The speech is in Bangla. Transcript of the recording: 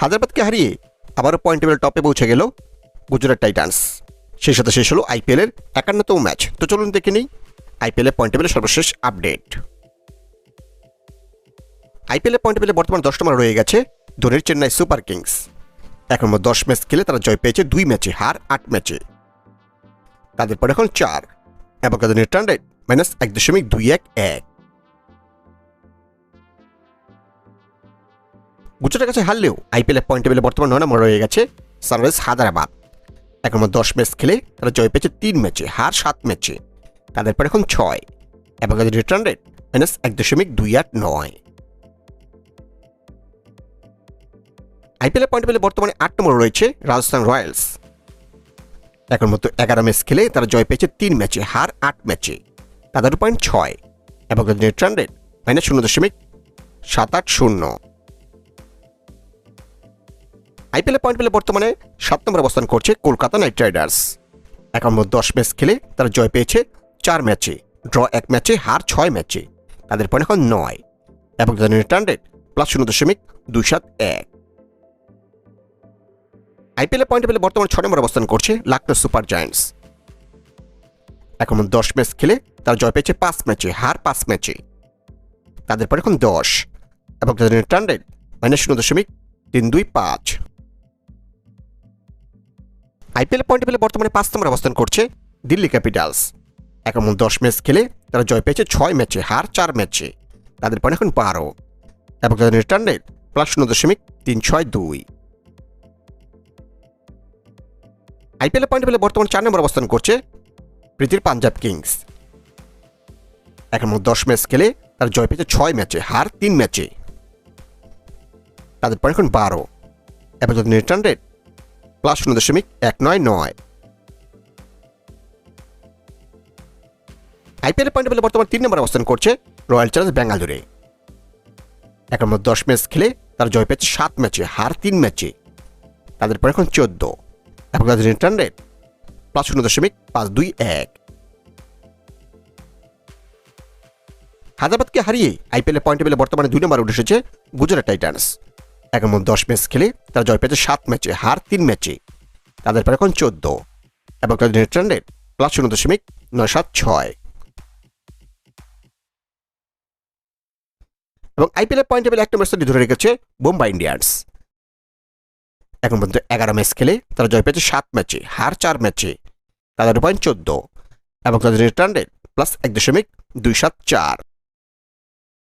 হায়দ্রাবাদকে হারিয়ে আবারও পয়েন্ট টেবিল টপে পৌঁছে গেল গুজরাট টাইটান্স সেই সাথে শেষ হলো আইপিএলের একান্নতম ম্যাচ তো চলুন দেখে নিই আইপিএলের পয়েন্ট টেবিলের সর্বশেষ আপডেট আইপিএলের পয়েন্ট টেবিলে বর্তমান দশ নম্বর রয়ে গেছে ধোনির চেন্নাই সুপার কিংস। এখন মোট দশ ম্যাচ খেলে তারা জয় পেয়েছে দুই ম্যাচে হার আট ম্যাচে তাদের পর এখন চার। এবং তাদের নেট রান রেট মাইনাস এক দশমিক দুই এক এক। গুজরাটের কাছে হারলেও আইপিএলের পয়েন্ট টেবিলে বর্তমান নয় নম্বর রয়ে গেছে সানরাইজ হায়দ্রাবাদ। এখন দশ ম্যাচ খেলে তারা জয় পেয়েছে তিন ম্যাচে হার সাত ম্যাচে তাদের পর এখন ছয়। এবং রিটার্ন রেট মাইনাস এক দশমিক দুই আট নয়। আইপিএল পয়েন্ট পেলে বর্তমানে আট নম্বর রয়েছে রাজস্থান রয়্যালস। এখন মতো এগারো ম্যাচ খেলে তারা জয় পেয়েছে তিন ম্যাচে হার আট ম্যাচে তাদের পয়েন্ট ছয়। এবং তাদের নেট রান রেট মাইনাস শূন্য দশমিক সাত আট শূন্য। আইপিএল পয়েন্ট পেলে বর্তমানে সাত নম্বর অবস্থান করছে কলকাতা নাইট রাইডার্স। এখন মোট দশ ম্যাচ খেলে তারা জয় পেয়েছে চার ম্যাচে ড্র এক ম্যাচে হার ছয় ম্যাচে তাদের পয়েন্ট এখন নয়। এবং তাদের রিটার্ন রেট প্লাস শূন্য দশমিক দুই সাত এক। আইপিএল পয়েন্ট পেলে বর্তমানে ছয় নম্বর অবস্থান করছে লাকনো সুপার জায়ান্টস। এখন দশ ম্যাচ খেলে তারা জয় পেয়েছে পাঁচ ম্যাচে হার পাঁচ ম্যাচে তাদের পর এখন দশ। এবং তাদের রিটার্ন রেট মাইনাস শূন্য দশমিক তিন দুই পাঁচ। আইপিএল পয়েন্ট পেলে বর্তমানে পাঁচ নম্বর অবস্থান করছে দিল্লি ক্যাপিটালস। এখন দশ ম্যাচ খেলে তারা জয় পেয়েছে ছয় ম্যাচে হার, চার ম্যাচে। তাদের পয়েন্ট এখন বারো। এবং তাদের রিটার্ন রেট প্লাস শূন্য দশমিক তিন ছয় দুই। আইপিএল পয়েন্ট পেলে বর্তমানে চার নম্বর অবস্থান করছে প্রীতির পাঞ্জাব কিংস। এখন দশ ম্যাচ খেলে তারা জয় পেয়েছে ছয় ম্যাচে হার, তিন ম্যাচে। তাদের পয়েন্ট এখন বারো। এবং তাদের রিটার্ন রেট প্লাস শূন্য দশমিক এক নয় নয়। আইপিএল পয়েন্ট পেলে বর্তমানে তিন নম্বর অবস্থান করছে রয়্যাল চ্যালেঞ্জ ব্যাঙ্গালোরে। এখন মোট দশ ম্যাচ খেলে তারা জয় পেয়েছে সাত ম্যাচে, হার তিন ম্যাচে। তাদের পর এখন চোদ্দ। এবং তাদের রিটার্ন রেট প্লাস শূন্য দশমিক পাঁচ দুই এক। হায়দ্রাবাদকে হারিয়ে আইপিএল পয়েন্ট টেবিলে বর্তমানে দুই নম্বর উঠে এসেছে গুজরাট টাইটান্স। এখন দশ ম্যাচ খেলে তারা জয় পেয়েছে সাত ম্যাচে হার তিন ম্যাচে তাদের পর এখন চোদ্দ। এবং তাদের রিটার্ন রেট প্লাস শূন্য দশমিক নয় সাত ছয়। এবং আইপিএল পয়েন্ট টেবিল এক নম্বর স্থানে ধরে রেখেছে বোম্বাই ইন্ডিয়ান্স এখন পর্যন্ত এগারো ম্যাচ খেলে তারা জয় পেয়েছে সাত ম্যাচে হার চার ম্যাচে তাদের পয়েন্ট চোদ্দ। এবং তাদের রিটার্ন রেট প্লাস এক দশমিক দুই সাত চার।